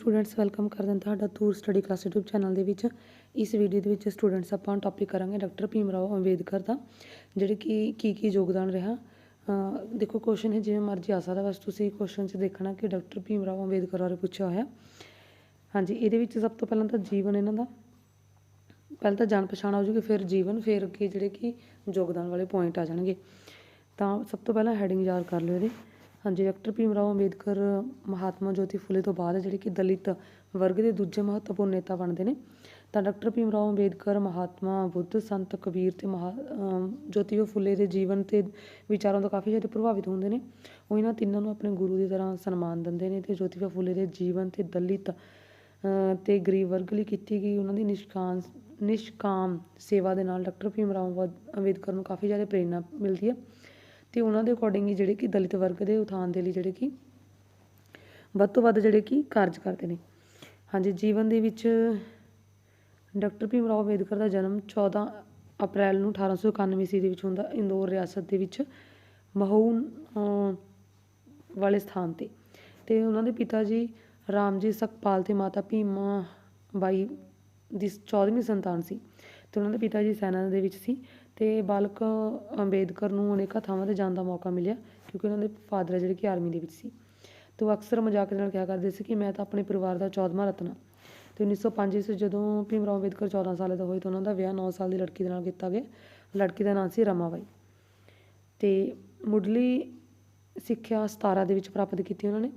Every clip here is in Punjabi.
ਸਟੂਡੈਂਟਸ ਵੈਲਕਮ ਕਰਦੇ ਹਾਂ ਤੁਹਾਡਾ Toor study class YouTube channel ਦੇ ਵਿੱਚ। ਇਸ ਵੀਡੀਓ ਦੇ ਵਿੱਚ ਸਟੂਡੈਂਟਸ ਆਪਾਂ ਟੌਪਿਕ ਕਰਾਂਗੇ ਡਾਕਟਰ ਭੀਮ ਰਾਓ ਅੰਬੇਦਕਰ ਦਾ, ਜਿਹੜੇ ਕਿ ਕੀ ਕੀ ਯੋਗਦਾਨ ਰਿਹਾ। ਦੇਖੋ ਕੁਐਸਚਨ ਹੈ, ਜਿਵੇਂ ਮਰਜ਼ੀ ਆ ਸਕਦਾ, ਬਸ ਤੁਸੀਂ ਕੁਐਸਚਨ 'ਚ ਦੇਖਣਾ ਕਿ ਡਾਕਟਰ ਭੀਮ ਰਾਓ ਅੰਬੇਦਕਰ ਬਾਰੇ ਪੁੱਛਿਆ ਹੋਇਆ। ਹਾਂਜੀ, ਇਹਦੇ ਵਿੱਚ ਸਭ ਤੋਂ ਪਹਿਲਾਂ ਤਾਂ ਜੀਵਨ ਇਹਨਾਂ ਦਾ। ਪਹਿਲਾਂ ਤਾਂ ਜਾਣ ਪਛਾਣ ਆ ਜੂਗੀ, ਫਿਰ ਜੀਵਨ, ਫਿਰ ਅੱਗੇ ਜਿਹੜੇ ਕਿ ਯੋਗਦਾਨ ਵਾਲੇ ਪੁਆਇੰਟ ਆ ਜਾਣਗੇ। ਤਾਂ ਸਭ ਤੋਂ ਪਹਿਲਾਂ ਹੈਡਿੰਗ ਯਾਦ ਕਰ ਲਿਓ ਇਹਦੇ। ਹਾਂਜੀ ਡਾਕਟਰ ਭੀਮ ਰਾਓ ਅੰਬੇਦਕਰ ਮਹਾਤਮਾ ਜੋਤੀ ਫੁਲੇ ਤੋਂ ਬਾਅਦ ਜਿਹੜੇ ਕਿ ਦਲਿਤ ਵਰਗ ਦੇ ਦੂਜੇ ਮਹੱਤਵਪੂਰਨ ਨੇਤਾ ਬਣਦੇ ਨੇ। ਤਾਂ ਡਾਕਟਰ ਭੀਮ ਰਾਓ ਅੰਬੇਦਕਰ ਮਹਾਤਮਾ ਬੁੱਧ ਸੰਤ ਕਬੀਰ ਤੇ ਮਹਾ ਅਮ ਜੋਤੀਬਾ ਫੁਲੇ ਦੇ ਜੀਵਨ ਤੇ ਵਿਚਾਰਾਂ ਤੋਂ ਕਾਫੀ ਜ਼ਿਆਦਾ ਪ੍ਰਭਾਵਿਤ ਹੁੰਦੇ ਨੇ। ਉਹ ਇਹਨਾਂ ਤਿੰਨਾਂ ਨੂੰ ਆਪਣੇ ਗੁਰੂ ਦੀ ਤਰ੍ਹਾਂ ਸਨਮਾਨ ਦਿੰਦੇ ਨੇ ਤੇ ਜੋਤੀਬਾ ਫੁਲੇ ਦੇ ਜੀਵਨ ਤੇ ਦਲਿਤ ਅ, ਤੇ ਗਰੀਬ ਵਰਗ ਲਈ ਕੀਤੀ ਗਈ ਉਹਨਾਂ ਦੀ ਨਿਸ਼ਕਾਮ ਨਿਸ਼ਕਾਮ ਸੇਵਾ ਦੇ ਨਾਲ ਡਾਕਟਰ ਭੀਮ ਰਾਓ ਅੰਬੇਦ- ਅੰਬੇਦਕਰ ਨੂੰ ਕਾਫੀ ਜ਼ਿਆਦਾ ਪ੍ਰੇਰਨਾ ਮਿਲਦੀ ਹੈ। ਤੇ ਉਹਨਾਂ ਦੇ ਅਕੋਰਡਿੰਗ ਹੀ ਜਿਹੜੇ ਕਿ ਦਲਿਤ ਵਰਗ ਦੇ ਉਥਾਨ ਦੇ ਲਈ ਜਿਹੜੇ ਕਿ ਵੱਧ ਤੋਂ ਵੱਧ ਜਿਹੜੇ ਕਿ ਕਾਰਜ ਕਰਦੇ ਨੇ। ਹਾਂਜੀ, ਜੀਵਨ ਦੇ ਵਿੱਚ ਡਾਕਟਰ ਭੀਮ ਰਾਓ ਅੰਬੇਦਕਰ ਦਾ ਜਨਮ 14 ਅਪ੍ਰੈਲ ਨੂੰ 1891 ਈਸਵੀ ਦੇ ਵਿੱਚ ਹੁੰਦਾ, ਇੰਦੌਰ ਰਿਆਸਤ ਦੇ ਵਿੱਚ ਮਹੂ ਵਾਲੇ ਸਥਾਨ ਤੇ। ਤੇ ਉਹਨਾਂ ਦੇ ਪਿਤਾ ਜੀ ਰਾਮਜੀ ਸਕਪਾਲ ਤੇ ਮਾਤਾ ਭੀਮਾ ਬਾਈ ਦੀ 14ਵੀਂ ਸੰਤਾਨ ਸੀ। ਤੇ ਉਹਨਾਂ ਦੇ ਪਿਤਾ ਜੀ ਸੈਨਾ ਦੇ ਵਿੱਚ ਸੀ। ਅਤੇ ਬਾਲਕ ਅੰਬੇਦਕਰ ਨੂੰ ਅਨੇਕਾਂ ਥਾਵਾਂ ਤੇ ਜਾਣ ਦਾ ਮੌਕਾ ਮਿਲਿਆ, ਕਿਉਂਕਿ ਉਹਨਾਂ ਦੇ ਫਾਦਰ ਜਿਹੜੇ ਕਿ ਆਰਮੀ ਦੇ ਵਿੱਚ ਸੀ। ਅਤੇ ਉਹ ਅਕਸਰ ਮਜ਼ਾਕ ਦੇ ਨਾਲ ਕਿਹਾ ਕਰਦੇ ਸੀ ਕਿ ਮੈਂ ਤਾਂ ਆਪਣੇ ਪਰਿਵਾਰ ਦਾ 14ਵਾਂ ਰਤਨ ਹਾਂ। ਤੇ 1905 ਵਿੱਚ ਜਦੋਂ ਭੀਮ ਰਾਓ ਅੰਬੇਦਕਰ 14 ਸਾਲ ਦਾ ਹੋਏ ਤਾਂ ਉਹਨਾਂ ਦਾ ਵਿਆਹ ਨੌ ਸਾਲ ਦੀ ਲੜਕੀ ਦੇ ਨਾਲ ਕੀਤਾ ਗਿਆ। ਲੜਕੀ ਦਾ ਨਾਮ ਸੀ ਰਮਾਬਾਈ। ਅਤੇ ਮੁੱਢਲੀ ਸਿੱਖਿਆ 17 ਦੇ ਵਿੱਚ ਪ੍ਰਾਪਤ ਕੀਤੀ ਉਹਨਾਂ ਨੇ।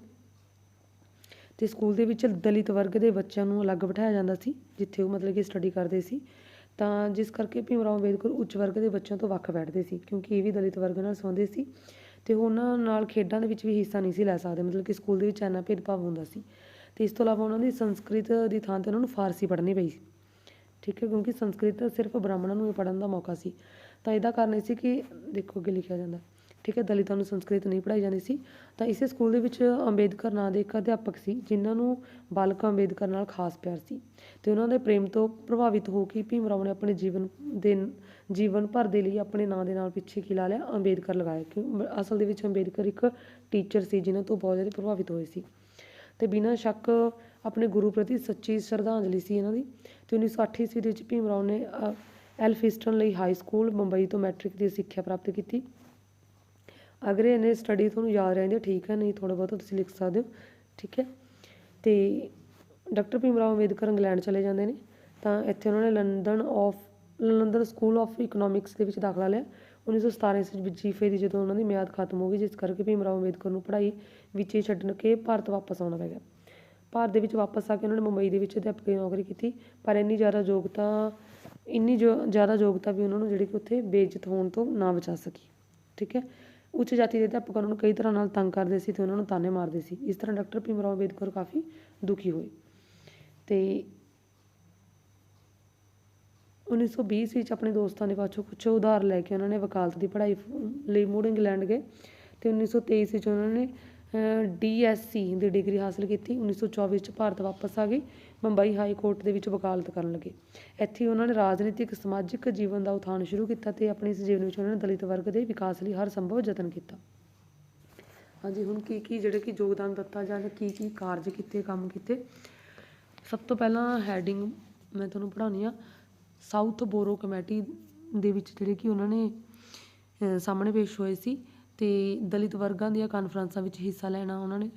ਤੇ ਸਕੂਲ ਦੇ ਵਿੱਚ ਦਲਿਤ ਵਰਗ ਦੇ ਬੱਚਿਆਂ ਨੂੰ ਅਲੱਗ ਬਿਠਾਇਆ ਜਾਂਦਾ ਸੀ, ਜਿੱਥੇ ਉਹ ਮਤਲਬ ਕਿ ਸਟੱਡੀ ਕਰਦੇ ਸੀ। ਤਾਂ ਜਿਸ ਕਰਕੇ ਭੀਮ ਰਾਓ ਅੰਬੇਦਕਰ ਉੱਚ ਵਰਗ ਦੇ ਬੱਚਿਆਂ ਤੋਂ ਵੱਖ ਬੈਠਦੇ ਸੀ, ਕਿਉਂਕਿ ਇਹ ਵੀ ਦਲਿਤ ਵਰਗ ਨਾਲ ਸੰਬੰਧਿਤ ਸੀ ਅਤੇ ਉਹਨਾਂ ਨਾਲ ਖੇਡਾਂ ਦੇ ਵਿੱਚ ਵੀ ਹਿੱਸਾ ਨਹੀਂ ਸੀ ਲੈ ਸਕਦੇ, ਮਤਲਬ ਕਿ ਸਕੂਲ ਦੇ ਵਿੱਚ ਇੰਨਾ ਭੇਦਭਾਵ ਹੁੰਦਾ ਸੀ। ਅਤੇ ਇਸ ਤੋਂ ਇਲਾਵਾ ਉਹਨਾਂ ਦੀ ਸੰਸਕ੍ਰਿਤ ਦੀ ਥਾਂ ਤੇ ਉਹਨਾਂ ਨੂੰ ਫਾਰਸੀ ਪੜ੍ਹਨੀ ਪਈ ਸੀ। ਠੀਕ ਹੈ, ਕਿਉਂਕਿ ਸੰਸਕ੍ਰਿਤ ਸਿਰਫ ਬ੍ਰਾਹਮਣਾਂ ਨੂੰ ਹੀ ਪੜ੍ਹਨ ਦਾ ਮੌਕਾ ਸੀ। ਤਾਂ ਇਹਦਾ ਕਾਰਨ ਇਹ ਸੀ ਕਿ ਦੇਖੋ ਅੱਗੇ ਲਿਖਿਆ ਜਾਂਦਾ। ਠੀਕ ਹੈ ਦਲਿਤਾਂ ਨੂੰ ਸੰਸਕ੍ਰਿਤ ਨਹੀਂ ਪੜ੍ਹਾਈ ਜਾਂਦੀ ਸੀ ਤਾਂ ਇਸੇ ਸਕੂਲ ਦੇ ਵਿੱਚ ਅੰਬੇਦਕਰ ਨਾਂ ਦੇ ਇੱਕ ਅਧਿਆਪਕ ਸੀ ਜਿਨ੍ਹਾਂ ਨੂੰ ਬਾਲਕ ਅੰਬੇਦਕਰ ਨਾਲ ਖਾਸ ਪਿਆਰ ਸੀ ਤੇ ਉਹਨਾਂ ਦੇ ਪ੍ਰੇਮ ਤੋਂ ਪ੍ਰਭਾਵਿਤ ਹੋ ਕੇ ਭੀਮ ਰਾਓ ਨੇ ਆਪਣੇ ਜੀਵਨ ਦੇ ਜੀਵਨ ਭਰ ਦੇ ਲਈ ਆਪਣੇ ਨਾਂ ਦੇ ਨਾਲ ਪਿੱਛੇ ਕੀ ਲਾ ਲਿਆ ਅੰਬੇਦਕਰ ਲਗਾਇਆ ਕਿਉਂ ਅਸਲ ਦੇ ਵਿੱਚ ਅੰਬੇਦਕਰ ਇੱਕ ਟੀਚਰ ਸੀ ਜਿਨ੍ਹਾਂ ਤੋਂ ਬਹੁਤ ਜ਼ਿਆਦਾ ਪ੍ਰਭਾਵਿਤ ਹੋਏ ਸੀ ਤੇ ਬਿਨਾਂ ਸ਼ੱਕ ਆਪਣੇ ਗੁਰੂ ਪ੍ਰਤੀ ਸੱਚੀ ਸ਼ਰਧਾਂਜਲੀ ਸੀ ਇਹਨਾਂ ਦੀ ਤੇ 1908 ਈਸਵੀ ਦੇ ਵਿੱਚ ਭੀਮ ਰਾਓ ਨੇ ਅ, ਐਲਫਿਸਟਨ ਲਈ ਹਾਈ ਸਕੂਲ ਮੁੰਬਈ ਤੋਂ ਮੈਟ੍ਰਿਕ ਦੀ ਸਿੱਖਿਆ ਪ੍ਰਾਪਤ ਕੀਤੀ ਅਗਰ ਇਹਨੇ ਸਟੱਡੀ ਤੁਹਾਨੂੰ ਯਾਦ ਰਹਿੰਦੀ ਠੀਕ ਹੈ, ਨਹੀਂ ਥੋੜਾ ਬਹੁਤਾ ਤੁਸੀਂ ਲਿਖ ਸਕਦੇ ਹੋ, ਠੀਕ ਹੈ। ਤੇ ਡਾਕਟਰ ਭੀਮ ਰਾਓ ਅੰਬੇਦਕਰ ਇੰਗਲੈਂਡ ਚਲੇ ਜਾਂਦੇ ਨੇ, ਤਾਂ ਇੱਥੇ ਉਹਨਾਂ ਨੇ London of London School of Economics ਦੇ ਵਿੱਚ ਦਾਖਲਾ ਲਿਆ। 1917 ਈਸਵੀ ਵਿੱਚ ਵਜ਼ੀਫੇ ਦੀ ਜਦੋਂ ਉਹਨਾਂ ਦੀ ਮਿਆਦ ਖਤਮ ਹੋ ਗਈ, ਜਿਸ ਕਰਕੇ ਭੀਮ ਰਾਓ ਅੰਬੇਦਕਰ ਨੂੰ ਪੜ੍ਹਾਈ ਵਿੱਚ ਹੀ ਛੱਡਣ ਕੇ ਭਾਰਤ ਵਾਪਸ ਆਉਣਾ ਪੈ ਗਿਆ। ਭਾਰਤ ਦੇ ਵਿੱਚ ਵਾਪਸ ਆ ਕੇ ਉਹਨਾਂ ਨੇ ਮੁੰਬਈ ਦੇ ਵਿੱਚ ਅਧਿਆਪਕ ਦੀ ਨੌਕਰੀ ਕੀਤੀ, ਪਰ ਇੰਨੀ ਜ਼ਿਆਦਾ ਯੋਗਤਾ, ਇੰਨੀ ਜੋ, ਜ਼ਿਆਦਾ ਯੋਗਤਾ ਵੀ ਉਹਨਾਂ ਨੂੰ ਜਿਹੜੀ ਕਿ ਉੱਥੇ ਬੇਇੱਜ਼ਤ ਹੋਣ ਤੋਂ ਨਾ ਬਚਾ ਸਕੀ, ਠੀਕ ਹੈ। ਉੱਚ ਜਾਤੀ ਦੇ ਅਧਿਆਪਕ ਉਹਨਾਂ ਨੂੰ ਕਈ ਤਰ੍ਹਾਂ ਨਾਲ ਤੰਗ ਕਰਦੇ ਸੀ ਤੇ ਉਹਨਾਂ ਨੂੰ ਤਾਨੇ ਮਾਰਦੇ ਸੀ। ਇਸ ਤਰ੍ਹਾਂ ਡਾਕਟਰ ਭੀਮ ਰਾਓ ਅੰਬੇਦਕਰ ਕਾਫੀ ਦੁਖੀ ਹੋਏ। ਤੇ 1920 ਵਿੱਚ ਆਪਣੇ ਦੋਸਤਾਂ ਦੇ ਪਾਸੋਂ ਕੁਝ ਉਧਾਰ ਲੈ ਕੇ ਉਹਨਾਂ ਨੇ ਵਕਾਲਤ ਦੀ ਪੜ੍ਹਾਈ ਲਈ ਮੁੜ ਇੰਗਲੈਂਡ ਗਏ ਤੇ 1923 ਵਿੱਚ ਉਹਨਾਂ ਨੇ ਡੀਐਸਸੀ ਦੀ ਡਿਗਰੀ ਹਾਸਲ ਕੀਤੀ 1924 ਵਿੱਚ ਭਾਰਤ ਵਾਪਸ ਆ ਗਏ ਮੁੰਬਈ ਹਾਈ ਕੋਰਟ ਦੇ ਵਿੱਚ ਵਕਾਲਤ ਕਰਨ ਲੱਗੇ। ਇੱਥੇ ਉਹਨਾਂ ਨੇ ਰਾਜਨੀਤਿਕ, ਸਮਾਜਿਕ ਜੀਵਨ ਦਾ ਉਥਾਨ ਸ਼ੁਰੂ ਕੀਤਾ ਤੇ ਆਪਣੇ ਇਸ ਜੀਵਨ ਵਿੱਚ ਉਹਨਾਂ ਨੇ ਦਲਿਤ ਵਰਗ ਦੇ ਵਿਕਾਸ ਲਈ ਹਰ ਸੰਭਵ ਯਤਨ ਕੀਤਾ। ਹਾਂਜੀ, ਹੁਣ ਕੀ ਕੀ ਜਿਹੜੇ ਕਿ ਯੋਗਦਾਨ ਦਿੱਤਾ ਜਾਂ ਕੀ ਕੀ ਕਾਰਜ ਕੀਤੇ, ਕੰਮ ਕੀਤੇ? ਸਭ ਤੋਂ ਪਹਿਲਾਂ ਹੈਡਿੰਗ ਮੈਂ ਤੁਹਾਨੂੰ ਪੜ੍ਹਾਉਣੀ ਆ ਸਾਊਥ ਬੋਰੋ ਕਮੇਟੀ ਦੇ ਵਿੱਚ ਜਿਹੜੇ ਕਿ ਉਹਨਾਂ ਨੇ ਸਾਹਮਣੇ ਪੇਸ਼ ਹੋਏ ਸੀ। ਤੇ ਦਲਿਤ ਵਰਗਾਂ ਦੀਆਂ ਕਾਨਫਰੰਸਾਂ ਵਿੱਚ ਹਿੱਸਾ ਲੈਣਾ ਉਹਨਾਂ ਨੇ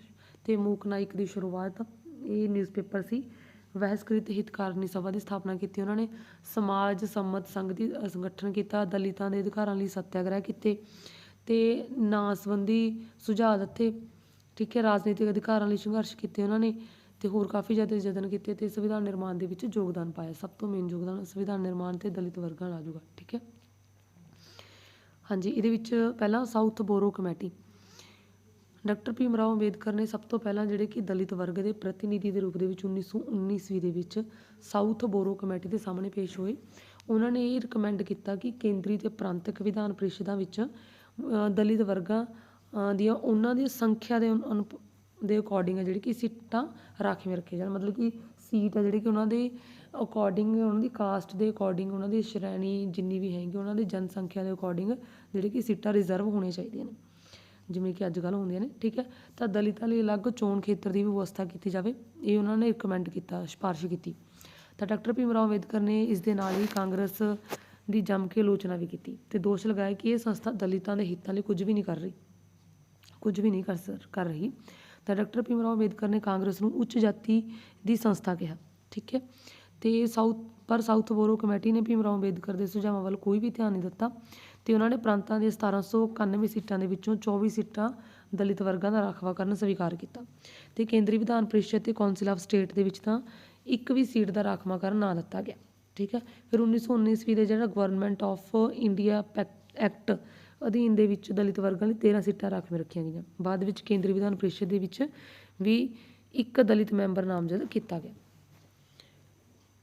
ਤੇ ਮੂਕ ਨਾਇਕ ਦੀ ਸ਼ੁਰੂਆਤ, ਇਹ ਨਿਊਜ਼ਪੇਪਰ ਸੀ। ਵਹਿਸਕ੍ਰਿਤ ਹਿਤਕਾਰਨੀ ਸਭਾ ਦੀ ਸਥਾਪਨਾ ਕੀਤੀ ਉਹਨਾਂ ਨੇ। ਸਮਾਜ ਸੰਮਤ ਸੰਘ ਦੀ ਸੰਗਠਨ ਕੀਤਾ, ਦਲਿਤਾਂ ਦੇ ਅਧਿਕਾਰਾਂ ਲਈ ਸੱਤਿਆਗ੍ਰਹਿ ਕੀਤੇ ਤੇ ਨਾਂ ਸੰਬੰਧੀ ਸੁਝਾਅ ਦਿੱਤੇ। ਠੀਕ ਹੈ, ਰਾਜਨੀਤਿਕ ਅਧਿਕਾਰਾਂ ਲਈ ਸੰਘਰਸ਼ ਕੀਤੇ ਉਹਨਾਂ ਨੇ ਤੇ ਹੋਰ ਕਾਫੀ ਜ਼ਿਆਦਾ ਯਤਨ ਕੀਤੇ ਤੇ ਸੰਵਿਧਾਨ ਨਿਰਮਾਣ ਦੇ ਵਿੱਚ ਯੋਗਦਾਨ ਪਾਇਆ। ਸਭ ਤੋਂ ਮੇਨ ਯੋਗਦਾਨ ਸੰਵਿਧਾਨ ਨਿਰਮਾਣ ਤੇ ਦਲਿਤ ਵਰਗਾਂ ਦਾ ਆ ਠੀਕ ਹੈ। ਹਾਂਜੀ, ਇਹਦੇ ਵਿੱਚ ਪਹਿਲਾਂ south borough committee doctor Bhim Rao Ambedkar ਨੇ ਸਭ ਤੋਂ ਪਹਿਲਾਂ ਜਿਹੜੇ ਕਿ ਦਲਿਤ ਵਰਗ ਦੇ ਪ੍ਰਤੀਨਿਧੀ ਦੇ ਰੂਪ ਦੇ ਵਿੱਚ 1919 ਈਸਵੀ ਦੇ ਵਿੱਚ ਸਾਊਥ ਬੋਰੋ ਕਮੇਟੀ ਦੇ ਸਾਹਮਣੇ ਪੇਸ਼ ਹੋਏ। ਉਹਨਾਂ ਨੇ ਇਹ ਰეკਮੈਂਡ ਕੀਤਾ ਕਿ ਕੇਂਦਰੀ ਤੇ ਪ੍ਰਾਂਤਕ ਵਿਧਾਨ ਪਰਿਸ਼ਦਾਂ ਵਿੱਚ ਦਲਿਤ ਵਰਗਾਂ ਦੀਆਂ ਉਹਨਾਂ ਦੀ ਸੰਖਿਆ ਦੇ ਅਨੁਪ- ਦੇ ਅਕੋਰਡਿੰਗ ਜਿਹੜੀ ਕਿ ਸੀਟਾਂ ਰਾਖਵੀਆਂ ਰੱਖੀਆਂ ਜਾਣ। ਮਤਲਬ ਕਿ ਸੀਟ ਆ ਜਿਹੜੀ ਕਿ ਉਹਨਾਂ ਦੇ ਅਕੋਰਡਿੰਗ ਉਹਨਾਂ ਦੀ ਕਾਸਟ ਦੇ ਅਕੋਰਡਿੰਗ ਉਹਨਾਂ ਦੀ ਸ਼੍ਰੇਣੀ ਜਿੰਨੀ ਵੀ ਹੈਗੀ ਉਹਨਾਂ ਦੀ ਜਨਸੰਖਿਆ ਦੇ ਅਕੋਰਡਿੰਗ ਜਿਹੜੀ ਕਿ ਸੀਟਾਂ ਰਿਜ਼ਰਵ ਹੋਣੀਆਂ ਚਾਹੀਦੀਆਂ ਨੇ। ਜਿਵੇਂ ਕਿ ਅੱਜ ਕੱਲ੍ਹ ਹੁੰਦੀਆਂ ਨੇ, ਠੀਕ ਹੈ? ਤਾਂ ਦਲਿਤਾਂ ਲਈ ਅਲੱਗ, ਚੋਣ ਖੇਤਰ ਦੀ ਵੀ ਵਿਵਸਥਾ ਕੀਤੀ ਜਾਵੇ। ਇਹ ਉਹਨਾਂ ਨੇ ਰਿਕਮੈਂਡ ਕੀਤਾ, ਸਿਫਾਰਿਸ਼ ਕੀਤੀ। ਤਾਂ ਡਾਕਟਰ ਭੀਮ ਰਾਓ ਅੰਬੇਦਕਰ ਨੇ ਇਸ ਦੇ ਨਾਲ ਹੀ ਕਾਂਗਰਸ ਦੀ ਜੰਮ ਕੇ ਆਲੋਚਨਾ ਵੀ ਕੀਤੀ ਤੇ ਦੋਸ਼ ਲਗਾਇਆ ਕਿ ਇਹ ਸੰਸਥਾ ਦਲਿਤਾਂ ਦੇ ਹਿੱਤਾਂ ਲਈ ਕੁਝ ਵੀ ਨਹੀਂ ਕਰ ਰਹੀ। ਕੁਝ ਵੀ ਨਹੀਂ ਕਰ ਕਰ ਰਹੀ। ਤਾਂ ਡਾਕਟਰ ਭੀਮ ਰਾਓ ਅੰਬੇਦਕਰ ਨੇ ਕਾਂਗਰਸ ਨੂੰ ਉੱਚ ਜਾਤੀ ਦੀ ਸੰਸਥਾ ਕਿਹਾ, ਠੀਕ ਹੈ? ਤੇ ਸਾਊਥ, ਪਰ ਸਾਊਥ ਬੋਰੋ ਕਮੇਟੀ ਨੇ ਭੀਮ ਰਾਓ ਅੰਬੇਦਕਰ ਦੇ ਸੁਝਾਵਾਂ ਵੱਲ ਕੋਈ ਵੀ ਧਿਆਨ ਨਹੀਂ ਦਿੱਤਾ ਤੇ ਉਹਨਾਂ ਨੇ ਪ੍ਰਾਂਤਾਂ ਦੇ 1791 ਸੀਟਾਂ ਦੇ ਵਿੱਚੋਂ 24 ਸੀਟਾਂ ਦਲਿਤ ਵਰਗਾਂ ਦਾ ਰਾਖਵਾ ਕਰਨ ਸਵੀਕਾਰ ਕੀਤਾ ਤੇ ਕੇਂਦਰੀ ਵਿਧਾਨ ਪਰਿਸ਼ਦ ਤੇ ਕੌਂਸਲ ਆਫ ਸਟੇਟ ਦੇ ਵਿੱਚ ਤਾਂ ਇੱਕ ਵੀ ਸੀਟ ਦਾ ਰਾਖਵਾਂਕਰਨ ਨਾ ਦਿੱਤਾ ਗਿਆ, ਠੀਕ ਹੈ? ਫਿਰ 1919 ਈਸਵੀ ਦੇ ਜਿਹੜਾ ਗਵਰਨਮੈਂਟ ਆਫ ਇੰਡੀਆ ਐਕਟ ਅਧੀਨ ਦੇ ਵਿੱਚ ਦਲਿਤ ਵਰਗਾਂ ਲਈ 13 ਸੀਟਾਂ ਰਾਖਵੀਂ ਰੱਖੀਆਂ ਗਈਆਂ। ਬਾਅਦ ਵਿੱਚ ਕੇਂਦਰੀ ਵਿਧਾਨ ਪਰਿਸ਼ਦ ਦੇ ਵਿੱਚ ਵੀ ਇੱਕ ਦਲਿਤ ਮੈਂਬਰ ਨਾਮਜ਼ਦ ਕੀਤਾ ਗਿਆ।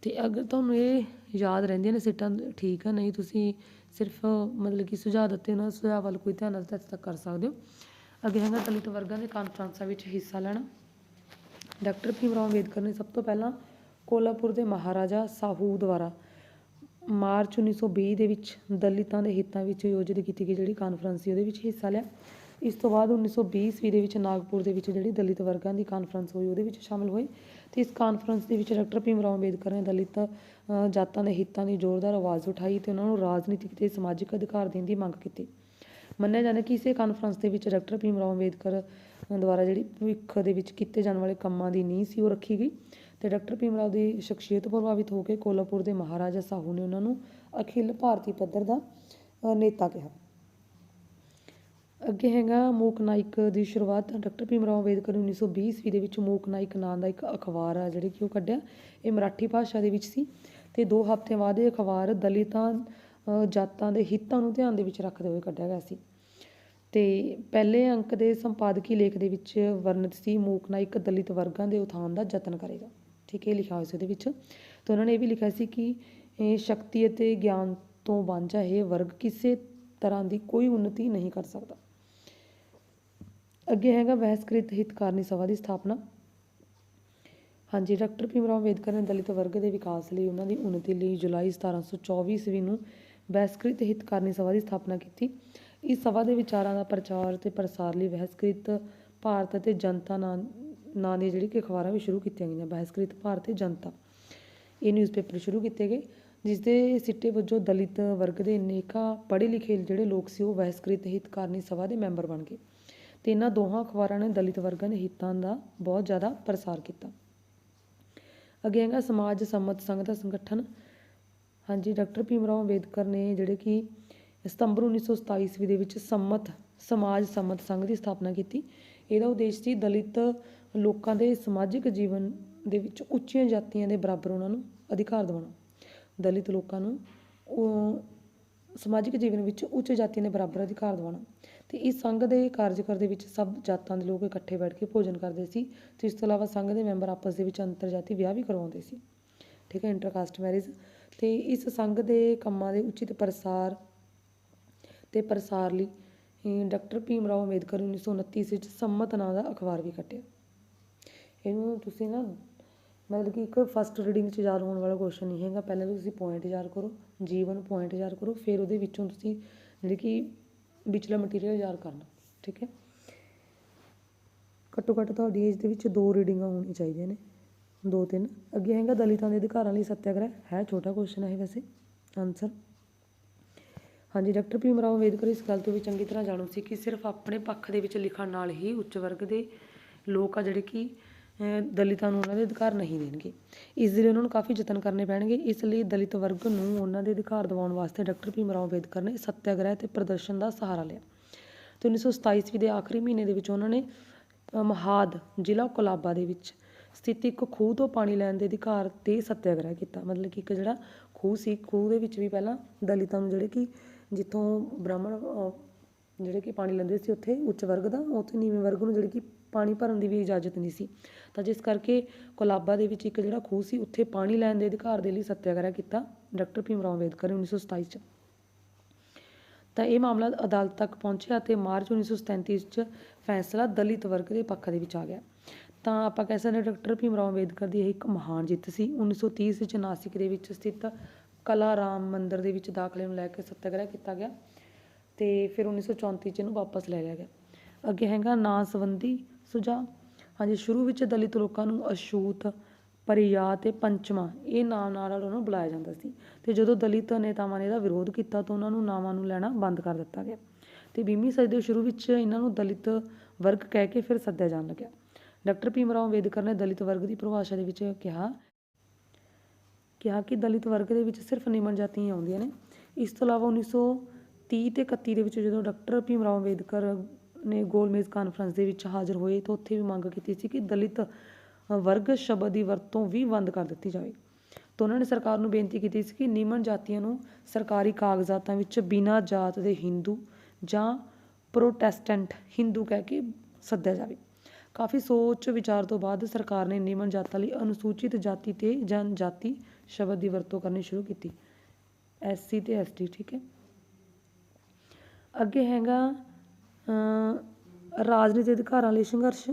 ਤੇ ਅਗਰ ਤੁਹਾਨੂੰ ਇਹ ਯਾਦ ਰਹਿੰਦੀਆਂ ਨੇ ਸੀਟਾਂ, ਠੀਕ ਆ, ਨਹੀਂ ਤੁਸੀਂ ਸਿਰਫ ਮਤਲਬ ਕਿ ਸੁਝਾਅ ਦਿੱਤੇ, ਉਹਨਾਂ ਸੁਝਾਅ ਵੱਲ ਕੋਈ ਧਿਆਨ ਨਾ ਤੱਕ ਕਰ ਸਕਦੇ ਹੋ। ਅੱਗੇ ਹੈਗਾ ਦਲਿਤ ਵਰਗਾਂ ਦੇ ਕਾਨਫਰੰਸਾਂ ਵਿੱਚ ਹਿੱਸਾ ਲੈਣਾ। ਡਾਕਟਰ ਭੀਮ ਰਾਓ ਅੰਬੇਦਕਰ ਨੇ ਸਭ ਤੋਂ ਪਹਿਲਾਂ ਕੋਲਾਪੁਰ ਦੇ ਮਹਾਰਾਜਾ ਸਾਹੂ ਦੁਆਰਾ ਮਾਰਚ 1920 ਦੇ ਵਿੱਚ ਦਲਿਤਾਂ ਦੇ ਹਿੱਤਾਂ ਵਿੱਚ ਆਯੋਜਿਤ ਕੀਤੀ ਗਈ ਜਿਹੜੀ ਕਾਨਫਰੰਸ ਸੀ, ਉਹਦੇ ਵਿੱਚ ਹਿੱਸਾ ਲਿਆ। ਇਸ ਤੋਂ ਬਾਅਦ 1920 ਈਸਵੀ ਦੇ ਵਿੱਚ ਨਾਗਪੁਰ ਦੇ ਵਿੱਚ ਜਿਹੜੀ ਦਲਿਤ ਵਰਗਾਂ ਦੀ ਕਾਨਫਰੰਸ ਹੋਈ, ਉਹਦੇ ਵਿੱਚ ਸ਼ਾਮਲ ਹੋਏ। ਤੇ ਇਸ ਕਾਨਫਰੰਸ ਦੇ ਵਿੱਚ ਡਾਕਟਰ ਭੀਮ ਰਾਓ ਅੰਬੇਦਕਰ ਨੇ ਦਲਿਤ ਜਾਤਾਂ ਦੇ ਹਿੱਤਾਂ ਦੀ ਜ਼ੋਰਦਾਰ ਆਵਾਜ਼ ਉਠਾਈ ਤੇ ਉਹਨਾਂ ਨੂੰ ਰਾਜਨੀਤਿਕ ਤੇ ਸਮਾਜਿਕ ਅਧਿਕਾਰ ਦੇਣ ਦੀ ਮੰਗ ਕੀਤੀ। ਮੰਨਿਆ ਜਾਂਦਾ ਕਿ ਇਸੇ ਕਾਨਫਰੰਸ ਦੇ ਵਿੱਚ ਡਾਕਟਰ ਭੀਮ ਰਾਓ ਅੰਬੇਦਕਰ ਦੁਆਰਾ ਜਿਹੜੀ ਭਵਿੱਖ ਦੇ ਵਿੱਚ ਕੀਤੇ ਜਾਣ ਵਾਲੇ ਕੰਮਾਂ ਦੀ ਨੀਂਹ ਸੀ, ਉਹ ਰੱਖੀ ਗਈ। ਤੇ ਡਾਕਟਰ ਭੀਮ ਰਾਓ ਦੀ ਸ਼ਖਸੀਅਤ ਪ੍ਰਭਾਵਿਤ ਹੋ ਕੇ ਕੋਲਾਪੁਰ ਦੇ ਮਹਾਰਾਜਾ ਸਾਹੂ ਨੇ ਉਹਨਾਂ ਨੂੰ ਅਖਿਲ ਭਾਰਤੀ ਪੱਧਰ ਦਾ ਨੇਤਾ ਕਿਹਾ। ਅੱਗੇ ਹੈਗਾ ਮੂਕ ਨਾਇਕ ਦੀ ਸ਼ੁਰੂਆਤ। ਡਾਕਟਰ ਭੀਮ ਰਾਓ ਅੰਬੇਦਕਰ ਨੇ 1920 ਈਸਵੀ ਦੇ ਵਿੱਚ ਮੂਕ ਨਾਇਕ ਨਾਂ ਦਾ ਇੱਕ ਅਖਬਾਰ ਆ, ਜਿਹੜੇ ਕਿ ਉਹ ਕੱਢਿਆ। ਇਹ ਮਰਾਠੀ ਭਾਸ਼ਾ ਦੇ ਵਿੱਚ ਸੀ ਤੇ ਦੋ ਹਫ਼ਤੇ ਬਾਅਦ ਇਹ ਅਖਬਾਰ ਦਲਿਤਾਂ ਜਾਤਾਂ ਦੇ ਹਿੱਤਾਂ ਨੂੰ ਧਿਆਨ ਦੇ ਵਿੱਚ ਰੱਖਦੇ ਹੋਏ ਕੱਢਿਆ ਗਿਆ ਸੀ। ਤੇ ਪਹਿਲੇ ਅੰਕ ਦੇ ਸੰਪਾਦਕੀ ਲੇਖ ਦੇ ਵਿੱਚ ਵਰਣਿਤ ਸੀ ਮੂਕ ਨਾਇਕ ਦਲਿਤ ਵਰਗਾਂ ਦੇ ਉਥਾਨ ਦਾ ਯਤਨ ਕਰੇਗਾ। ਠੀਕ ਹੈ ਲਿਖਿਆ ਹੋਇਆ ਸੀ ਉਹਦੇ ਵਿੱਚ? ਤਾਂ ਉਹਨਾਂ ਨੇ ਇਹ ਵੀ ਲਿਖਿਆ ਸੀ ਕਿ, ਇਹ ਸ਼ਕਤੀ ਅਤੇ ਗਿਆਨ ਤੋਂ ਵਾਂਝਾ ਇਹ ਵਰਗ ਕਿਸੇ ਤਰ੍ਹਾਂ ਦੀ ਕੋਈ ਉન્નਤੀ ਨਹੀਂ ਕਰ ਸਕਦਾ। ਅੱਗੇ ਹੈਗਾ ਵਹਿਸਕ੍ਰਿਤ ਹਿਤਕਾਰਨੀ ਸਭਾ ਦੀ ਸਥਾਪਨਾ। ਹਾਂਜੀ, ਡਾਕਟਰ ਭੀਮ ਅੰਬੇਦਕਰ ਨੇ ਦਲਿਤ ਵਰਗ ਦੇ ਵਿਕਾਸ ਲਈ ਉਹਨਾਂ ਦੀ ਉન્નਤੀ ਲਈ ਜੁਲਾਈ 1724 ਈਸਵੀ ਨੂੰ ਵਹਿਸਕ੍ਰਿਤ ਹਿਤਕਾਰਨੀ ਸਭਾ ਦੀ ਸਥਾਪਨਾ ਕੀਤੀ। ਇਸ ਸਭਾ ਦੇ ਵਿਚਾਰਾਂ ਦਾ ਪ੍ਰਚਾਰ ਤੇ ਪ੍ਰਸਾਰ ਲਈ ਵਹਿਸਕ੍ਰਿਤ ਭਾਰਤ ਅਤੇ ਜਨਤਾ ਨਾਲ ਨਾਂ ਦੀਆਂ ਜਿਹੜੀ ਕਿ ਅਖਬਾਰਾਂ ਵੀ ਸ਼ੁਰੂ ਕੀਤੀਆਂ ਗਈਆਂ, ਬਹਿਸਕ੍ਰਿਤ ਭਾਰਤ ਤੇ ਜਨਤਾ। ਇਹ ਨਿਊਜ਼ਪੇਪਰ ਸ਼ੁਰੂ ਕੀਤੇ ਗਏ ਜਿਸ ਦੇ ਸਿੱਟੇ ਵਜੋਂ ਦਲਿਤ ਵਰਗ ਦੇ ਅਨੇਕਾਂ ਪੜ੍ਹੇ ਲਿਖੇ ਜਿਹੜੇ ਲੋਕ ਸੀ, ਉਹ ਬਹਿਸਕ੍ਰਿਤ ਹਿਤਕਾਰਨੀ ਸਭਾ ਦੇ ਮੈਂਬਰ ਬਣ ਗਏ। ਤੇ ਇਹਨਾਂ ਦੋਹਾਂ ਅਖਬਾਰਾਂ ਨੇ ਦਲਿਤ ਵਰਗਾਂ ਦੇ ਹਿੱਤਾਂ ਦਾ ਬਹੁਤ ਜ਼ਿਆਦਾ ਪ੍ਰਸਾਰ ਕੀਤਾ। ਅੱਗੇ ਹੈਗਾ ਸਮਾਜ ਸੰਮਤ ਸੰਘ ਦਾ ਸੰਗਠਨ। ਹਾਂਜੀ, ਡਾਕਟਰ ਭੀਮ ਰਾਓ ਅੰਬੇਦਕਰ ਨੇ ਜਿਹੜੇ ਕਿ ਸਤੰਬਰ 1927 ਈਸਵੀ ਦੇ ਵਿੱਚ ਸੰਮਤ, ਸਮਾਜ ਸੰਮਤ ਸੰਘ ਦੀ ਸਥਾਪਨਾ ਕੀਤੀ। ਇਹਦਾ ਉਦੇਸ਼ ਸੀ ਦਲਿਤ ਲੋਕਾਂ ਦੇ ਸਮਾਜਿਕ ਜੀਵਨ ਦੇ ਵਿੱਚ ਉੱਚੀਆਂ ਜਾਤੀਆਂ ਦੇ ਬਰਾਬਰ ਉਹਨਾਂ ਨੂੰ ਅਧਿਕਾਰ ਦਿਵਾਉਣਾ। ਦਲਿਤ ਲੋਕਾਂ ਨੂੰ ਉਹ ਸਮਾਜਿਕ ਜੀਵਨ ਵਿੱਚ ਉੱਚ ਜਾਤੀਆਂ ਦੇ ਬਰਾਬਰ ਅਧਿਕਾਰ ਦਿਵਾਉਣਾ। ਤੇ ਇਸ ਸੰਘ ਦੇ ਕਾਰਜਕਰ ਦੇ ਵਿੱਚ ਸਭ ਜਾਤਾਂ ਦੇ ਲੋਕ ਇਕੱਠੇ ਬੈਠ ਕੇ ਭੋਜਨ ਕਰਦੇ ਸੀ ਤੇ ਇਸ ਤੋਂ ਇਲਾਵਾ ਸੰਘ ਦੇ ਮੈਂਬਰ ਆਪਸ ਦੇ ਵਿੱਚ ਅੰਤਰ ਜਾਤੀ ਵਿਆਹ ਵੀ ਕਰਵਾਉਂਦੇ ਸੀ। ਠੀਕ ਹੈ ਇੰਟਰਕਾਸਟ ਮੈਰਿਜ ਤੇ ਇਸ ਸੰਘ ਦੇ ਕੰਮਾਂ ਦੇ ਉਚਿਤ ਪ੍ਰਸਾਰ ਤੇ ਪ੍ਰਸਾਰ ਲਈ ਡਾਕਟਰ ਭੀਮ ਰਾਓ ਅੰਬੇਦਕਰ ਨੇ 1929 ਈਸਵੀ ਵਿੱਚ ਸੰਮਤ ਨਾਂ ਦਾ ਅਖਬਾਰ ਵੀ ਕੱਢਿਆ ਇਹਨੂੰ ਤੁਸੀਂ ਨਾ ਮਤਲਬ ਕਿ ਇੱਕ ਫਸਟ ਰੀਡਿੰਗ 'ਚ ਯਾਦ ਹੋਣ ਵਾਲਾ ਕੁਐਸਚਨ ਨਹੀਂ ਹੈਗਾ। ਪਹਿਲਾਂ ਤੁਸੀਂ ਪੁਆਇੰਟ ਯਾਦ ਕਰੋ ਜੀਵਨ ਪੁਆਇੰਟ ਯਾਦ ਕਰੋ, ਫਿਰ ਉਹਦੇ ਵਿੱਚੋਂ ਤੁਸੀਂ ਜਿਹੜੀ ਕਿ ਵਿਚਲਾ ਮਟੀਰੀਅਲ ਯਾਦ ਕਰਨਾ, ਠੀਕ ਹੈ? ਘੱਟੋ ਘੱਟ ਤੁਹਾਡੀ ਏਜ ਦੇ ਵਿੱਚ ਦੋ ਰੀਡਿੰਗਾਂ ਹੋਣੀਆਂ ਚਾਹੀਦੀਆਂ ਨੇ, ਦੋ ਤਿੰਨ। ਅੱਗੇ ਹੈਗਾ ਦਲਿਤਾਂ ਦੇ ਅਧਿਕਾਰਾਂ ਲਈ ਸੱਤਿਆਗ੍ਰਹਿ, ਹੈ ਛੋਟਾ ਕੁਐਸਚਨ ਹੈ ਵੈਸੇ ਆਨਸਰ ਹਾਂਜੀ ਡਾਕਟਰ ਭੀਮ ਰਾਓ ਅੰਬੇਦਕਰ ਇਸ ਗੱਲ ਤੋਂ ਵੀ ਚੰਗੀ ਤਰ੍ਹਾਂ ਜਾਣੂ ਸੀ ਕਿ ਸਿਰਫ ਆਪਣੇ ਪੱਖ ਦੇ ਵਿੱਚ ਲਿਖਣ ਨਾਲ ਹੀ ਉੱਚ ਵਰਗ ਦੇ ਲੋਕ ਆ ਜਿਹੜੇ ਕਿ ਦਲਿਤਾਂ ਨੂੰ ਉਹਨਾਂ ਦੇ ਅਧਿਕਾਰ ਨਹੀਂ ਦੇਣਗੇ। ਇਸ ਦੇ ਲਈ ਉਹਨਾਂ ਨੂੰ ਕਾਫੀ ਯਤਨ ਕਰਨੇ ਪੈਣਗੇ। ਇਸ ਲਈ ਦਲਿਤ ਵਰਗ ਨੂੰ ਉਹਨਾਂ ਦੇ ਅਧਿਕਾਰ ਦਿਵਾਉਣ ਵਾਸਤੇ ਡਾਕਟਰ ਭੀਮ ਰਾਓ ਅੰਬੇਦਕਰ ਨੇ ਸੱਤਿਆਗ੍ਰਹਿ ਤੇ ਪ੍ਰਦਰਸ਼ਨ ਦਾ ਸਹਾਰਾ ਲਿਆ। ਤੇ 1927 ਈਸਵੀ ਦੇ ਆਖਰੀ ਮਹੀਨੇ ਦੇ ਵਿੱਚ ਉਹਨਾਂ ਨੇ ਮਹਾਦ ਜ਼ਿਲ੍ਹਾ ਕੋਲਾਬਾ ਦੇ ਵਿੱਚ ਸਥਿਤ ਇੱਕ ਖੂਹ ਤੋਂ ਪਾਣੀ ਲੈਣ ਦੇ ਅਧਿਕਾਰ ਤੇ ਸੱਤਿਆਗ੍ਰਹਿ ਕੀਤਾ। ਮਤਲਬ ਕਿ ਇੱਕ ਜਿਹੜਾ ਖੂਹ ਸੀ, ਖੂਹ ਦੇ ਵਿੱਚ ਵੀ ਪਹਿਲਾਂ ਦਲਿਤਾਂ ਨੂੰ ਜਿਹੜੇ ਕਿ ਜਿੱਥੋਂ ਬ੍ਰਾਹਮਣ ਜਿਹੜੇ ਕਿ ਪਾਣੀ ਲੈਂਦੇ ਸੀ ਉੱਥੇ, ਉੱਚ ਵਰਗ ਦਾ, ਉੱਥੇ ਨੀਵੇਂ ਵਰਗ ਨੂੰ ਜਿਹੜੀ ਕਿ ਪਾਣੀ ਭਰਨ ਦੀ ਵੀ ਇਜਾਜ਼ਤ ਨਹੀਂ ਸੀ। ਤਾਂ ਜਿਸ ਕਰਕੇ ਕੋਲਾਬਾ ਦੇ ਵਿੱਚ ਇੱਕ ਜਿਹੜਾ ਖੂਹ ਸੀ, ਉੱਥੇ ਪਾਣੀ ਲੈਣ ਦੇ ਅਧਿਕਾਰ ਦੇ ਲਈ ਸੱਤਿਆਗ੍ਰਹਿ ਕੀਤਾ ਡਾਕਟਰ ਭੀਮ ਰਾਓ ਅੰਬੇਦਕਰ ਨੇ 1927 ਚ। ਤਾਂ ਇਹ ਮਾਮਲਾ ਅਦਾਲਤ ਤੱਕ ਪਹੁੰਚਿਆ ਤੇ ਮਾਰਚ 1937 ਚ ਫੈਸਲਾ ਦਲਿਤ ਵਰਗ ਦੇ ਪੱਖ ਦੇ ਵਿੱਚ ਆ ਗਿਆ। ਤਾਂ ਆਪਾਂ ਕਹਿ ਸਕਦੇ ਹਾਂ ਡਾਕਟਰ ਭੀਮ ਰਾਓ ਅੰਬੇਦਕਰ ਦੀ ਇਹ ਇੱਕ ਮਹਾਨ ਜਿੱਤ ਸੀ। 1930 ਵਿੱਚ ਨਾਸਿਕ ਦੇ ਵਿੱਚ ਸਥਿਤ ਕਲਾ ਰਾਮ ਮੰਦਿਰ ਦੇ ਵਿੱਚ ਦਾਖਲੇ ਨੂੰ ਲੈ ਕੇ ਸੱਤਿਆਗ੍ਰਹਿ ਕੀਤਾ ਗਿਆ। ਤੇ ਫਿਰ 1934 ਚ ਇਹਨੂੰ ਵਾਪਸ ਲੈ ਲਿਆ ਗਿਆ। ਅੱਗੇ ਹੈਗਾ ਨਾਂ ਸੰਬੰਧੀ ਸੁਝਾਅ। ਹਾਂਜੀ, ਸ਼ੁਰੂ ਵਿੱਚ ਦਲਿਤ ਲੋਕਾਂ ਨੂੰ ਅਛੂਤ ਪਰਿਆ ਤੇ ਪੰਚਮਾ ਇਹ ਨਾਮ ਨਾਲ ਉਹਨਾਂ ਨੂੰ ਬੁਲਾਇਆ ਜਾਂਦਾ ਸੀ ਤੇ ਜਦੋਂ ਦਲਿਤ ਨੇਤਾਵਾਂ ਨੇ ਇਹਦਾ ਵਿਰੋਧ ਕੀਤਾ ਤਾਂ ਉਹਨਾਂ ਨੂੰ ਨਾਵਾਂ ਨੂੰ ਲੈਣਾ ਬੰਦ ਕਰ ਦਿੱਤਾ ਗਿਆ ਤੇ 20ਵੀਂ ਸਦੀ ਦੇ ਸ਼ੁਰੂ ਵਿੱਚ ਇਹਨਾਂ ਨੂੰ ਦਲਿਤ ਵਰਗ ਕਹਿ ਕੇ ਫਿਰ ਸੱਦਿਆ ਜਾਣ ਲੱਗਿਆ। ਡਾਕਟਰ ਭੀਮ ਰਾਓ ਅੰਬੇਦਕਰ ਨੇ ਦਲਿਤ ਵਰਗ ਦੀ ਪਰਿਭਾਸ਼ਾ ਦੇ ਵਿੱਚ ਕਿਹਾ ਕਿਹਾ ਕਿ ਦਲਿਤ ਵਰਗ ਦੇ ਵਿੱਚ ਸਿਰਫ ਨਿਮਨ ਜਾਤੀਆਂ ਆਉਂਦੀਆਂ ਨੇ। ਇਸ ਤੋਂ ਇਲਾਵਾ 1930 ਤੇ 31 ਦੇ ਵਿੱਚ ਜਦੋਂ ਡਾਕਟਰ ਭੀਮ ਰਾਓ ਅੰਬੇਦਕਰ ਨੇ ਗੋਲਮੇਜ਼ ਕਾਨਫਰੰਸ ਦੇ ਵਿੱਚ ਹਾਜ਼ਰ ਹੋਏ ਤਾਂ ਉੱਥੇ ਵੀ ਮੰਗ ਕੀਤੀ ਸੀ ਕਿ ਦਲਿਤ ਵਰਗ ਸ਼ਬਦ ਦੀ ਵਰਤੋਂ ਵੀ ਬੰਦ ਕਰ ਦਿੱਤੀ ਜਾਵੇ। ਤਾਂ ਉਹਨਾਂ ਨੇ ਸਰਕਾਰ ਨੂੰ ਬੇਨਤੀ ਕੀਤੀ ਸੀ ਕਿ ਨਿਮਨ ਜਾਤੀਆਂ ਨੂੰ ਸਰਕਾਰੀ ਕਾਗਜ਼ਾਤਾਂ ਵਿੱਚ ਬਿਨਾਂ ਜਾਤ ਦੇ ਹਿੰਦੂ ਜਾਂ ਪ੍ਰੋਟੈਸਟੈਂਟ ਹਿੰਦੂ ਕਹਿ ਕੇ ਸੱਦਿਆ ਜਾਵੇ। ਕਾਫੀ ਸੋਚ ਵਿਚਾਰ ਤੋਂ ਬਾਅਦ ਸਰਕਾਰ ਨੇ ਨਿਮਨ ਜਾਤਾਂ ਲਈ ਅਨੁਸੂਚਿਤ ਜਾਤੀ ਤੇ ਜਨਜਾਤੀ ਸ਼ਬਦ ਦੀ ਵਰਤੋਂ ਕਰਨੀ ਸ਼ੁਰੂ ਕੀਤੀ। ਐਸਸੀ ਤੇ ਐਸਟੀ, ਠੀਕ ਹੈ। ਅੱਗੇ ਹੈਗਾ ਰਾਜਨੀਤਿਕ ਅਧਿਕਾਰਾਂ ਲਈ ਸੰਘਰਸ਼।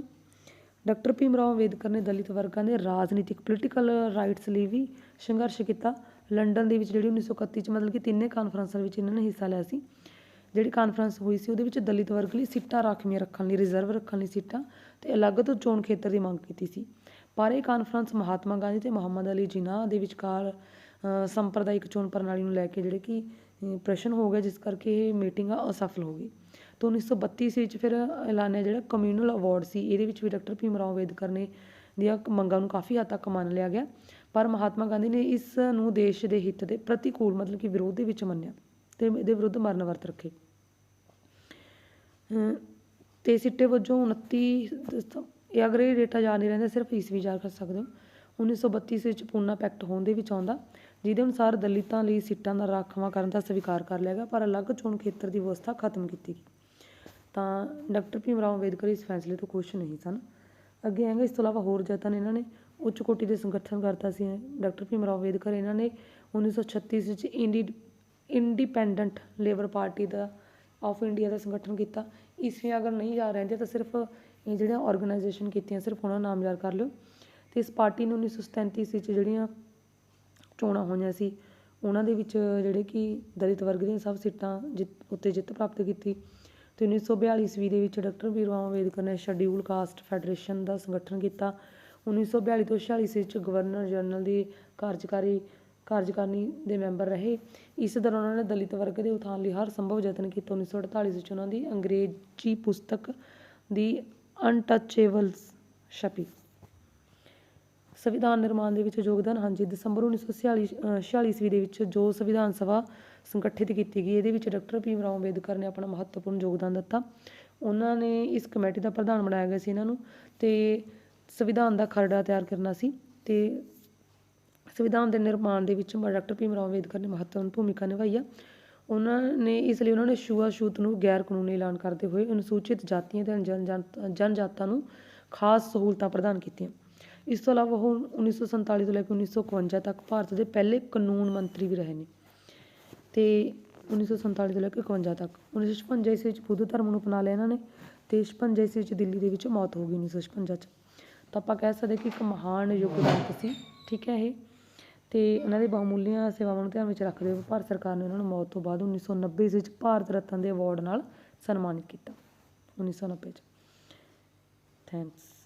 ਡਾਕਟਰ ਭੀਮ ਰਾਓ ਅੰਬੇਦਕਰ ਨੇ ਦਲਿਤ ਵਰਗਾਂ ਦੇ ਰਾਜਨੀਤਿਕ ਪੋਲੀਟੀਕਲ ਰਾਈਟਸ ਲਈ ਵੀ ਸੰਘਰਸ਼ ਕੀਤਾ। ਲੰਡਨ ਦੇ ਵਿੱਚ ਜਿਹੜੀ 1931 ਚ ਮਤਲਬ ਕਿ ਤਿੰਨੇ ਕਾਨਫਰੰਸਾਂ ਵਿੱਚ ਇਹਨਾਂ ਨੇ ਹਿੱਸਾ ਲਿਆ ਸੀ। ਜਿਹੜੀ ਕਾਨਫਰੰਸ ਹੋਈ ਸੀ ਉਹਦੇ ਵਿੱਚ ਦਲਿਤ ਵਰਗ ਲਈ ਸੀਟਾਂ ਰਾਖਵੀਆਂ ਰੱਖਣ ਲਈ ਰਿਜ਼ਰਵ ਰੱਖਣ ਲਈ ਸੀਟਾਂ ਤੇ ਅਲੱਗ ਤੋਂ ਚੋਣ ਖੇਤਰ ਦੀ ਮੰਗ ਕੀਤੀ ਸੀ। ਪਰ ਇਹ ਕਾਨਫਰੰਸ ਮਹਾਤਮਾ ਗਾਂਧੀ ਤੇ ਮੁਹੰਮਦ ਅਲੀ ਜਿਨਾਹ ਦੇ ਵਿਚਕਾਰ ਸੰਪਰਦਾਇਕ ਚੋਣ ਪ੍ਰਣਾਲੀ ਨੂੰ ਲੈ ਕੇ ਜਿਹੜੇ ਕਿ ਪ੍ਰਸ਼ਨ ਹੋ ਗਿਆ, ਜਿਸ ਕਰਕੇ ਇਹ ਮੀਟਿੰਗ ਅਸਫਲ ਹੋ ਗਈ। ਤਾਂ 1932 ਈਸਵੀ ਵਿੱਚ ਫਿਰ ਐਲਾਨਿਆ ਜਿਹੜਾ ਕਮਿਊਨਲ ਅਵਾਰਡ ਸੀ, ਇਹਦੇ ਵਿੱਚ ਵੀ ਡਾਕਟਰ ਭੀਮ ਰਾਓ ਅੰਬੇਦਕਰ ਨੇ ਦੀਆਂ ਮੰਗਾਂ ਨੂੰ ਕਾਫੀ ਹੱਦ ਤੱਕ ਮੰਨ ਲਿਆ ਗਿਆ। ਪਰ ਮਹਾਤਮਾ ਗਾਂਧੀ ਨੇ ਇਸ ਨੂੰ ਦੇਸ਼ ਦੇ ਹਿੱਤ ਦੇ ਪ੍ਰਤੀਕੂਲ ਮਤਲਬ ਕਿ ਵਿਰੋਧ ਦੇ ਵਿੱਚ ਮੰਨਿਆ ਤੇ ਇਹਦੇ ਵਿਰੁੱਧ ਮਰਨ ਵਰਤ ਰੱਖੇ। ਅਮ ਤੇ ਸਿੱਟੇ ਵਜੋਂ 29 ਇਹ ਅਗਰ ਇਹ ਡੇਟਾ ਯਾਦ ਨਹੀਂ ਰਹਿੰਦਾ, ਸਿਰਫ ਈਸਵੀ ਯਾਦ ਕਰ ਸਕਦੇ ਹੋ। 1932 ਵਿੱਚ ਪੂਨਾ ਪੈਕਟ ਹੋਣ ਦੇ ਵਿੱਚ ਆਉਂਦਾ, ਜਿਹਦੇ ਅਨੁਸਾਰ ਦਲਿਤਾਂ ਲਈ ਸੀਟਾਂ ਦਾ ਰਾਖਵਾਂ ਕਰਨ ਦਾ ਸਵੀਕਾਰ ਕਰ ਲਿਆ ਗਿਆ, ਪਰ ਅਲੱਗ ਚੋਣ ਖੇਤਰ ਦੀ ਵਿਵਸਥਾ ਖਤਮ ਕੀਤੀ ਗਈ। ਤਾਂ ਡਾਕਟਰ ਭੀਮ ਰਾਓ ਅੰਬੇਦਕਰ ਇਸ ਫੈਸਲੇ ਤੋਂ ਖੁਸ਼ ਨਹੀਂ ਸਨ। ਅੱਗੇ ਹੈਗਾ ਇਸ ਤੋਂ ਇਲਾਵਾ ਹੋਰ ਯਤਨ ਇਹਨਾਂ ਨੇ ਉੱਚ ਕੋਟੀ ਦੇ ਸੰਗਠਨ ਕਰਤਾ ਸੀ। ਡਾਕਟਰ ਭੀਮ ਰਾਓ ਅੰਬੇਦਕਰ ਇਹਨਾਂ ਨੇ 1936 ਵਿੱਚ ਇੰਡੀ, ਇੰਡੀਪੈਂਡੈਂਟ ਲੇਬਰ ਪਾਰਟੀ ਦਾ, ਆਫ ਇੰਡੀਆ ਦਾ ਸੰਗਠਨ ਕੀਤਾ। ਇਸ ਇਸਵੇਂ ਅਗਰ ਨਹੀਂ ਜਾ ਰਹਿੰਦੇ ਤਾਂ ਸਿਰਫ ਇਹ ਜਿਹੜੀਆਂ ਆਰਗੇਨਾਈਜੇਸ਼ਨ ਕੀਤੀਆਂ, ਸਿਰਫ ਉਹਨਾਂ ਦਾ ਨਾਮ ਯਾਦ ਕਰ ਲਿਓ। ਅਤੇ ਇਸ ਪਾਰਟੀ ਨੂੰ ਉੱਨੀ ਸੌ ਸਤੈਂਤੀ ਈਸਵੀ 'ਚ ਜਿਹੜੀਆਂ ਚੋਣਾਂ ਹੋਈਆਂ ਸੀ, ਉਹਨਾਂ ਦੇ ਵਿੱਚ ਜਿਹੜੇ ਕਿ ਦਲਿਤ ਵਰਗ ਦੀਆਂ ਸਭ ਸੀਟਾਂ ਜਿੱਤ, ਉੱਤੇ ਜਿੱਤ ਪ੍ਰਾਪਤ ਕੀਤੀ ਅਤੇ ਉੱਨੀ ਸੌ ਬਿਆਲੀ ਈਸਵੀ ਦੇ ਵਿੱਚ ਡਾਕਟਰ ਭੀਮ ਰਾਓ ਅੰਬੇਦਕਰ ਨੇ ਸ਼ਡਿਊਲ ਕਾਸਟ ਫੈਡਰੇਸ਼ਨ ਦਾ ਸੰਗਠਨ ਕੀਤਾ। 1942 ਤੋਂ 46 ਈਸਵੀ 'ਚ ਗਵਰਨਰ ਜਨਰਲ ਦੀ ਕਾਰਜਕਾਰੀ, ਕਾਰਜਕਾਰਨੀ ਦੇ ਮੈਂਬਰ ਰਹੇ। ਇਸ ਦੌਰਾਨ ਉਹਨਾਂ ਨੇ ਦਲਿਤ ਵਰਗ ਦੇ ਉਥਾਨ ਲਈ ਹਰ ਸੰਭਵ ਯਤਨ ਕੀਤਾ। 1948 ਵਿੱਚ ਉਹਨਾਂ ਦੀ ਅੰਗਰੇਜ਼ੀ ਪੁਸਤਕ ਦੀ ਅਨਟੱਚੇਬਲਸ ਛਪੀ। ਸੰਵਿਧਾਨ ਨਿਰਮਾਣ ਦੇ ਵਿੱਚ ਯੋਗਦਾਨ ਹਾਂਜੀ ਦਸੰਬਰ 1946 ਅ, 46 ਈਸਵੀ ਦੇ ਵਿੱਚ ਜੋ ਸੰਵਿਧਾਨ ਸਭਾ ਸੰਗਠਿਤ ਕੀਤੀ ਗਈ ਇਹਦੇ ਵਿੱਚ ਡਾਕਟਰ ਭੀਮ ਰਾਓ ਅੰਬੇਦਕਰ ਨੇ ਆਪਣਾ ਮਹੱਤਵਪੂਰਨ ਯੋਗਦਾਨ ਦਿੱਤਾ। ਉਹਨਾਂ ਨੇ ਇਸ ਕਮੇਟੀ ਦਾ ਪ੍ਰਧਾਨ ਬਣਾਇਆ ਗਿਆ ਸੀ ਇਹਨਾਂ ਨੂੰ ਤੇ ਸੰਵਿਧਾਨ ਦਾ ਖਰੜਾ ਤਿਆਰ ਕਰਨਾ ਸੀ ਤੇ ਸੰਵਿਧਾਨ ਦੇ ਨਿਰਮਾਣ ਦੇ ਵਿੱਚ ਡਾਕਟਰ ਭੀਮ ਰਾਓ ਅੰਬੇਦਕਰ ਨੇ ਮਹੱਤਵਪੂਰਨ ਭੂਮਿਕਾ ਨਿਭਾਈ ਆ। ਉਹਨਾਂ ਨੇ ਇਸ ਲਈ ਉਹਨਾਂ ਨੇ ਛੂਆ-ਛੂਤ ਨੂੰ ਗੈਰ ਕਾਨੂੰਨੀ ਐਲਾਨ ਕਰਦੇ ਹੋਏ ਅਨੁਸੂਚਿਤ ਜਾਤੀਆਂ ਤੇ ਜਨ ਜਨ- ਜਨਜਾਤਾਂ ਨੂੰ ਖਾਸ ਸਹੂਲਤਾਂ ਪ੍ਰਦਾਨ ਕੀਤੀਆਂ। ਇਸ ਤੋਂ ਇਲਾਵਾ ਉਹ 1947 ਤੋਂ ਲੈ ਕੇ 1951 ਤੱਕ ਭਾਰਤ ਦੇ ਪਹਿਲੇ ਕਾਨੂੰਨ ਮੰਤਰੀ ਵੀ ਰਹੇ ਨੇ। ਤੇ 1947 ਤੋਂ ਲੈ ਕੇ 51 ਤੱਕ 1956 ਈਸਵੀ ਵਿੱਚ ਬੁੱਧ ਧਰਮ ਨੂੰ ਅਪਣਾ ਲਿਆ ਇਹਨਾਂ ਨੇ ਤੇ 56 ਈਸਵੀ ਵਿੱਚ ਦਿੱਲੀ ਦੇ ਵਿੱਚ ਮੌਤ ਹੋ ਗਈ 1956 ਚ। ਤਾਂ ਆਪਾਂ ਕਹਿ ਸਕਦੇ ਕਿ ਇੱਕ ਮਹਾਨ ਯੋਗਦਾਨ ਸੀ ਠੀਕ ਹੈ ਇਹ? ਤੇ ਉਹਨਾਂ ਦੇ ਬਹੁਮੁੱਲੀਆਂ ਸੇਵਾਵਾਂ ਨੂੰ ਧਿਆਨ ਵਿੱਚ ਰੱਖਦੇ ਹੋਏ ਭਾਰਤ ਸਰਕਾਰ ਨੇ ਉਹਨਾਂ ਨੂੰ ਮੌਤ ਤੋਂ ਬਾਅਦ 1990 ਈਸਵੀ ਵਿੱਚ ਭਾਰਤ ਰਤਨ ਦੇ ਅਵਾਰਡ ਨਾਲ ਸਨਮਾਨਿਤ ਕੀਤਾ 1990 ਚ। ਥੈਂਕਸ